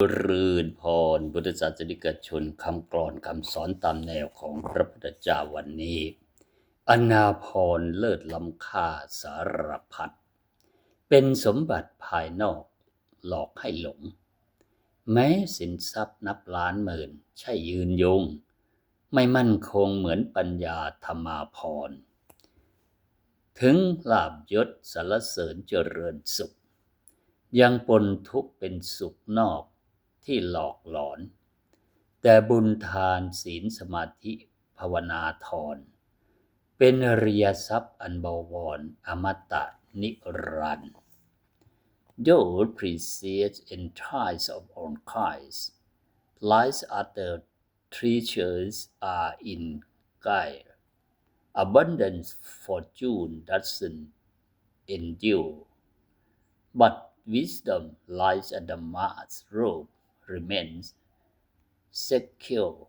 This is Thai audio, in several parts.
รื่นพรพุทธศาสนิกชนคำกรอนคำสอนตามแนวของพระพุทธเจ้าวันนี้ อนาพรเลิศล้ำค่าสารพัดเป็นสมบัติภายนอกหลอกให้หลง แม้สินทรัพย์นับล้านหมื่น ใช่ยืนยง ไม่มั่นคงเหมือนปัญญาธรรมาพร ถึงลาบยศสารเสริญเจริญสุข ยังปนทุกข์เป็นสุขนอก ที่หลอกหลอน แต่บุญทานศีลสมาธิภาวนาทรเป็นอริยทรัพย์อันบวรอมตะนิรันดร์ Though precious in ties of all kinds, lies other treasures are in guile. Abundant fortune doesn't endure, but wisdom lies at the mast rope remains secure.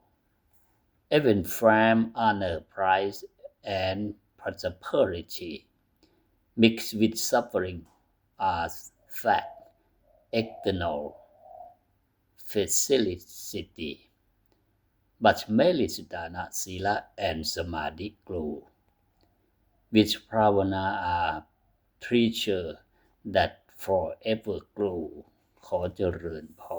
Even fame, honor, prize, and prosperity, mixed with suffering, are fact, external felicity. But merit dana, sila, and samadhi grow, which pravana are treasure that forever grow ขอเจริญพร